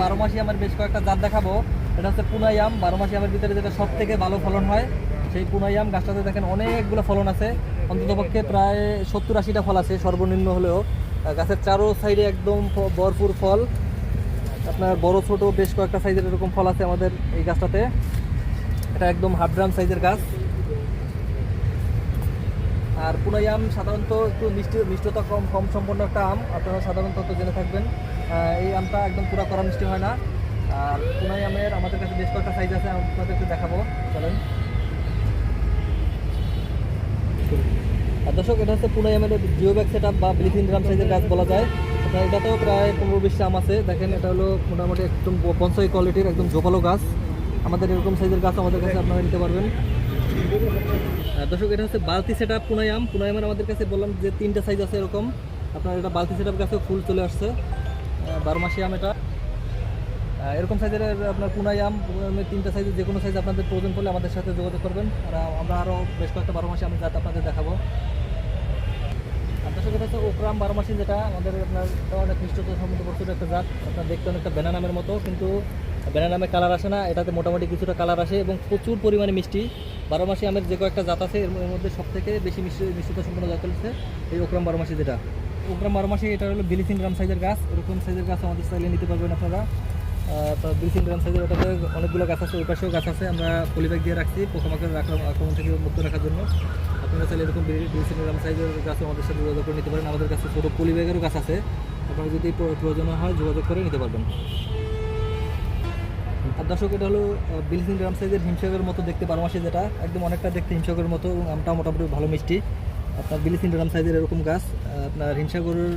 বারো মাসি আমার বেশ কয়েকটা জাত দেখাবো। এটা হচ্ছে পুনাইয়াম বারো মাসি আমের ভিতরে যেটা সব থেকে ভালো ফলন হয়, সেই পুনাইয়াম গাছটাতে দেখেন অনেকগুলো ফলন আছে। অন্ততপক্ষে প্রায় সত্তর আশিটা ফল আছে, সর্বনিম্ন হলেও। গাছের চারো সাইডে একদম ভরপুর ফল। আপনার বড়, ছোট, বেশ কয়েকটা সাইজের এরকম ফল আছে আমাদের এই গাছটাতে। এটা একদম হাফ ড্রাম সাইজের গাছ। আর পুনাইয়াম সাধারণত একটু মিষ্টি, মিষ্টতা কম কম সম্পন্ন একটা আম। আপনারা সাধারণত জেনে থাকবেন। এই আমটা একদম পুরা করা মিষ্টি হয় না। আর পুনাই আমের আমাদের কাছে বেশ কয়েকটা সাইজ আছে, আমি একটু দেখাবো। চলেন। আর দর্শক, এটা হচ্ছে পুনাই আমের জিও ব্যাগ সেট বা ব্লিথিন গ্রাম সাইজের গাছ বলা যায়। এটা এটাতেও প্রায় পনেরো বিশটা আম আছে। দেখেন, এটা হলো মোটামুটি একদম বনসাই কোয়ালিটির একদম জোপালো গাছ। আমাদের এরকম সাইজের গাছ আমাদের কাছে আপনারা নিতে পারবেন। দর্শক, এটা হচ্ছে বালতি সেট আপ পুনায়াম পুনায়ামের আমাদের কাছে বললাম যে তিনটা সাইজ আছে এরকম। আপনার এটা বালতি সেট আপ গাছে ফুল চলে আসছে। বারো মাসি আম এটা। এরকম সাইজের আপনার পুনায়াম পুনায়ামের তিনটা সাইজের যে কোনো সাইজ আপনাদের প্রয়োজন পড়লে আমাদের সাথে যোগাযোগ করবেন। আর আমরা আরও বেশ কয়েকটা বারো মাসি আমি জাত আপনাদের দেখাবো। আর সাথে এটা হচ্ছে ওকরাম বারো মাসি যেটা আমাদের আপনার অনেক মিষ্টতা সম্বন্ধে প্রচুর একটা জাত। আপনার দেখতে অনেকটা বেনা নামের মতো, কিন্তু বেনা নামে কালার আসে না। এটাতে মোটামুটি কিছুটা কালার আসে এবং প্রচুর পরিমাণে মিষ্টি। বারো মাসি আমের যে কয়েকটা জাত আছে, এর মধ্যে সব থেকে বেশি মিষ্টতা সম্পন্ন জাত হচ্ছে এই ওকরাম বারো মাসি যেটা। ওকরাম বারো মাসি, এটা হলো বিলিসিন গ্রাম সাইজের গাছ। এরকম সাইজের গাছ আমাদের চাইলে নিতে পারবেন আপনারা। বিলিসিন গ্রাম সাইজের ওটাতে অনেকগুলো গাছ আছে, ওই পাশেও গাছ আছে। আমরা পলিব্যাগ দিয়ে রাখছি পোকামাকড় আক্রমণ আক্রমণ থেকে মুক্ত রাখার জন্য। আপনারা চাইলে এরকম বিলিসিন গ্রাম সাইজের গাছ আমাদের সাথে যোগাযোগ করে নিতে পারেন। আমাদের কাছে ছোটো পলিব্যাগেরও গাছ আছে। আপনারা যদি প্র- প্রয়োজন হয় যোগাযোগ করে নিতে পারবেন। আর দর্শক, এটা হলো বিলিসিং গ্রাম সাইজের হিমসাগরের মতো দেখতে বারো মাসে যেটা, একদম অনেকটা দেখতে হিমসাগরের মতো এবং আমটা মোটামুটি ভালো মিষ্টি। আপনার বিলিসিং গ্রাম সাইজের এরকম গাছ আপনার হিমসাগরের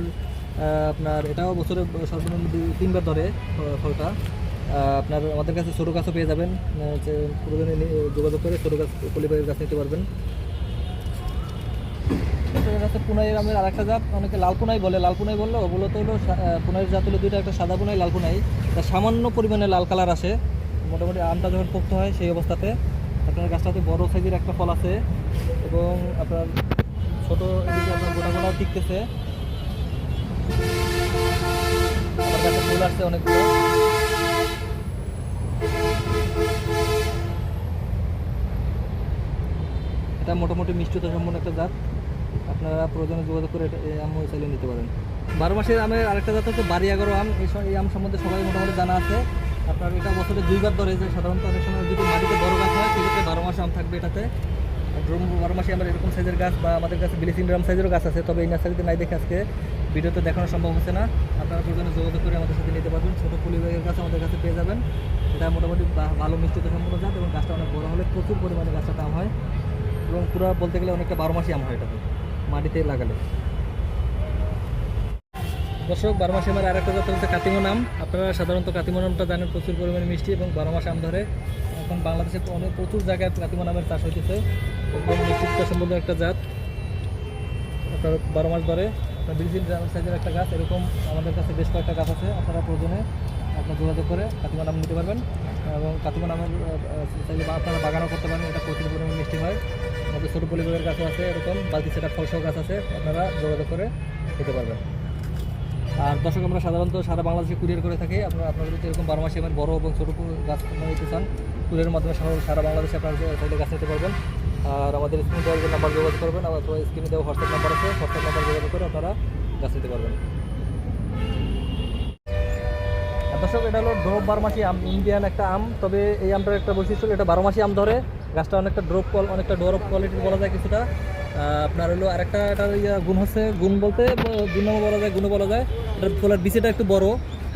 আপনার এটাও বছরে সর্বনিম্ন তিনবার ধরে ফলটা। আপনার আমাদের কাছে ছোটো গাছও পেয়ে যাবেন যে প্রয়োজনে যোগাযোগ করে ছোটো গাছ পলিবাগের গাছ নিতে পারবেন। এটার কাছে পুনাই আমের আরেকটা জাত, অনেকে লাল পুনাই বলে, লাল পুনাই বলল ওগুলো তো হলো পুনাইয়ের জাত হলো দুইটা, একটা সাদা পুনাই, লাল পুনাই। তা সামান্য পরিমাণে লাল কালার আসে, মোটামুটি আমটা যখন পোক্ত হয় সেই অবস্থাতে। আপনার গাছটাতে বড় সাইজের একটা ফল আছে এবং আপনার ছোট এদিকে আপনার গোটা গোটাও টিকতেছে। ফুল আসছে অনেকগুলো। এটা মোটামুটি মিষ্টতা সম্পন্ন একটা জাত। আপনারা প্রয়োজনে যোগাযোগ করে এই আম চাইলে নিতে পারেন। বারো মাসের আমের আরেকটা জাত হচ্ছে বাড়ি এগারো আম। এই আম সম্বন্ধে সবাই মোটামুটি জানা আছে। আপনার এটা বছরে দুইবার ধরে যে সাধারণত অনেক সময় যদি মাটিতে বড় গাছ হয়, সেক্ষেত্রে বারো মাস আম থাকবে এটাতে। ড্রোম বারো মাসে আমার এরকম সাইজের গাছ বা আমাদের কাছে বিলিসিন গ্রাম সাইজেরও গাছ আছে, তবে এই নার্সারিতে নাই দেখে আজকে ভিডিওতে দেখানো সম্ভব হচ্ছে না। আপনারা প্রয়োজনে যোগাযোগ করে আমাদের সাথে নিতে পারবেন। ছোটো ফুলি ব্যাগের গাছ আমাদের কাছে পেয়ে যাবেন। এটা মোটামুটি ভালো মিষ্টিতে সম্পূর্ণ জাত এবং গাছটা অনেক বড় হলে প্রচুর পরিমাণে গাছটা আম হয়। এবং পুরো বলতে গেলে অনেকটা বারো মাসই আম হয় এটাতে। মাটিতে লাগালে। দর্শক, বারো মাসে আমার আরেকটা জাত হচ্ছে কাতিমো নাম। আপনারা সাধারণত কাতিমো নামটা জানেন, প্রচুর পরিমাণে মিষ্টি এবং বারো মাস আম ধরে। এখন বাংলাদেশে অনেক, প্রচুর জায়গায় কাতিমো নামের চাষ হইতেছে। একদম মিষ্টিতা সম্বন্ধে একটা জাত। আপনার বারো মাস ধরে, আপনার বিলজিন সাইজের একটা গাছ, এরকম আমাদের কাছে বেশ কয়েকটা গাছ আছে। আপনারা প্রয়োজনে আপনার যোগাযোগ করে কাতিমা নাম নিতে পারবেন এবং কাতিমা নামের চাইলে আপনারা বাগানও করতে পারেন, এটা প্রচুর পরিমাণে মিষ্টি হয়। আমাদের ছোটো পরিবারের গাছও আছে এরকম, বালতি সেটা ফলসহ গাছ আছে, আপনারা যোগাযোগ করে নিতে পারবেন। আর দর্শক, আমরা সাধারণত সারা বাংলাদেশে কুরিয়ার করে থাকি। আপনারা আপনারা যদি এরকম বারো মাসে বড় এবং ছোটো গাছ আপনারা নিতে চান, কুরিয়ারের মাধ্যমে সারা বাংলাদেশে আপনারা চাইলে গাছ নিতে পারবেন। আর আমাদের স্ক্রিনে দেওয়ার নাম্বার যোগাযোগ করবেন, অথবা স্ক্রিনে দেওয়া হোয়াটসঅ্যাপ নাম্বার আছে, হোয়াটসঅ্যাপ নাম্বার যোগাযোগ করে আপনারা গাছ নিতে পারবেন। দর্শক, এটা হলো ড্রপ বারোমাসি আম ইন্ডিয়ান একটা আম। তবে এই আমটার একটা বৈশিষ্ট্য এটা বারোমাসি আম ধরে। গাছটা অনেকটা ড্রপ কল অনেকটা ড্রপ কোয়ালিটির বলা যায় কিছুটা। আপনার হলো আরেকটা, এটার ইয়া গুণ হচ্ছে গুণ বলতে, গুণ বলা যায়, গুণও বলা যায়। এটার ফলের বিচিটা একটু বড়,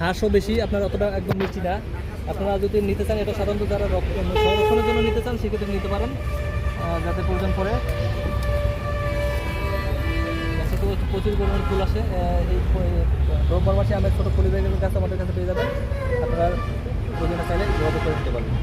হাঁসও বেশি, আপনার অতটা একদম মিষ্টি না। আপনারা যদি নিতে চান, এটা সাধারণত যারা রক্ত সংরক্ষণের জন্য নিতে চান, সেক্ষেত্রে নিতে পারেন যাতে প্রয়োজন পড়ে। প্রচুর পরিমাণ ফুল আসে। এই রোববার মাসে আমের ছোটো ফুলি কাছে আমাদের কাছে পেয়ে যাবেন। আপনারা প্রয়োজনে চাইলে যোগাযোগ করে নিতে পারবেন।